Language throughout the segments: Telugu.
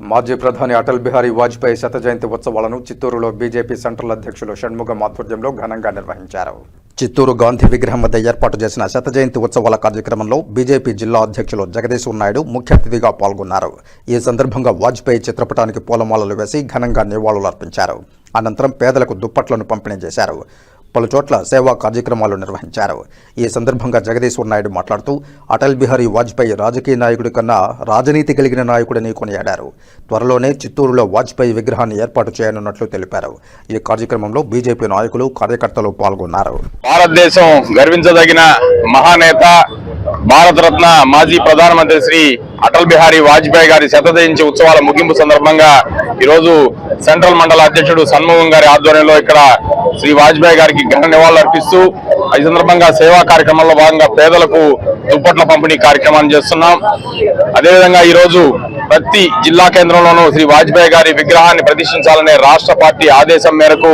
మాజీ ప్రధాని అటల్ బిహారీ వాజ్పేయి శత జయంతి ఉత్సవాలను చిత్తూరులో బీజేపీ సెంట్రల్ అధ్యక్షులు షణ్ముగం ఆధ్వర్యంలో ఘనంగా నిర్వహించారు. చిత్తూరు గాంధీ విగ్రహం వద్ద ఏర్పాటు చేసిన శత జయంతి ఉత్సవాల కార్యక్రమంలో బీజేపీ జిల్లా అధ్యక్షులు జగదీశ్వర్ నాయుడు ముఖ్య అతిథిగా పాల్గొన్నారు. ఈ సందర్భంగా వాజ్పేయి చిత్రపటానికి పూలమాలలు వేసి ఘనంగా నివాళులర్పించారు. అనంతరం పేదలకు దుప్పట్లను పంపిణీ చేశారు. పలు చోట్ల సేవా కార్యక్రమాలు నిర్వహించారు. ఈ సందర్భంగా జగదీశ్వర్ నాయుడు మాట్లాడుతూ అటల్ బిహారీ వాజ్పేయి రాజకీయ నాయకుడి కన్నా రాజనీతి కలిగిన నాయకుడని కొనియాడారు. త్వరలోనే చిత్తూరులో వాజ్పేయి విగ్రహాన్ని ఏర్పాటు చేయనున్నట్లు తెలిపారు. ఈ కార్యక్రమంలో బీజేపీ నాయకులు కార్యకర్తలు పాల్గొన్నారు. భారతదేశం గర్వించదగిన మహానేత భారతరత్న మాజీ ప్రధానమంత్రి శ్రీ అటల్ బిహారీ వాజ్పేయి గారి శత ఉత్సవాల ముగింపు సందర్భంగా ఈరోజు సెంట్రల్ మండల అధ్యక్షుడు సన్ముఖం గారి ఆధ్వర్యంలో ఇక్కడ శ్రీ వాజ్పేయి గారికి ఘన నివాళులు అర్పిస్తూ ఈ సందర్భంగా సేవా కార్యక్రమంలో భాగంగా పేదలకు దుప్పట్ల పంపిణీ కార్యక్రమాన్ని చేస్తున్నాం. అదేవిధంగా ఈరోజు ప్రతి జిల్లా కేంద్రంలోనూ శ్రీ వాజ్పేయి గారి విగ్రహాన్ని ప్రతిష్ఠించాలనే రాష్ట్ర పార్టీ ఆదేశం మేరకు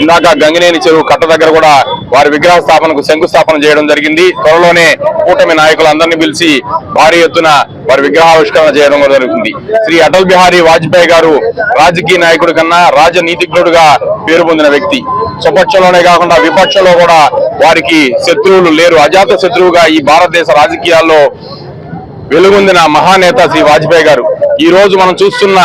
ఇందాక గంగినేని చెరువు కట్ట దగ్గర కూడా వారి విగ్రహ స్థాపనకు శంకుస్థాపన చేయడం జరిగింది. త్వరలోనే కూటమి నాయకులందరినీ పిలిచి భారీ ఎత్తున వారి విగ్రహావిష్కరణ చేయడం జరుగుతుంది. శ్రీ అటల్ బిహారీ వాజ్పేయి గారు రాజకీయ నాయకుడి కన్నా రాజనీతిజ్ఞుడుగా పేరు పొందిన వ్యక్తి. స్వపక్షంలోనే కాకుండా విపక్షంలో కూడా వారికి శత్రువులు లేరు. అజాత శత్రువుగా ఈ భారతదేశ రాజకీయాల్లో వెలుగొందిన మహానేత శ్రీ వాజ్పేయి గారు. ఈ రోజు మనం చూస్తున్న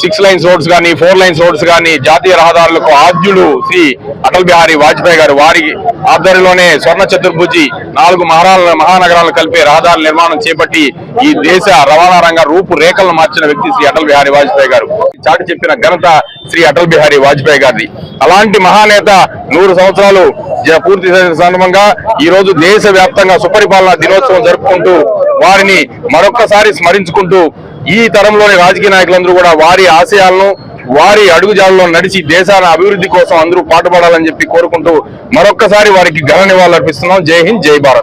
సిక్స్ లైన్స్ రోడ్స్ కానీ ఫోర్ లైన్స్ రోడ్స్ కానీ జాతీయ రహదారులకు ఆద్యుడు శ్రీ అటల్ బిహారీ వాజ్పేయి గారు వారి ఆధ్వర్యంలోనే స్వర్ణ చతుర్భుజి నాలుగు మహారాల మహానగరాలను కలిపే రహదారుల నిర్మాణం చేపట్టి ఈ దేశ రవాణా రంగ రూపు రేఖలను మార్చిన వ్యక్తి శ్రీ అటల్ బిహారీ వాజ్పేయి గారు. చాటి చెప్పిన ఘనత శ్రీ అటల్ బిహారీ వాజ్పేయి గారిది. అలాంటి మహానేత నూరు సంవత్సరాలు జ- పూర్తి సందర్భంగా ఈ రోజు దేశ వ్యాప్తంగా సుపరిపాలన దినోత్సవం జరుపుకుంటూ వారిని మరొక్కసారి స్మరించుకుంటూ ఈ తరంలోని రాజకీయ నాయకులందరూ కూడా వారి ఆశయాలను వారి అడుగుజాలలో నడిచి దేశాల అభివృద్ధి కోసం అందరూ పాటుపడాలని చెప్పి కోరుకుంటూ మరొక్కసారి వారికి ఘన నివాళులు అర్పిస్తున్నాం జై హింద్ జై భారత్.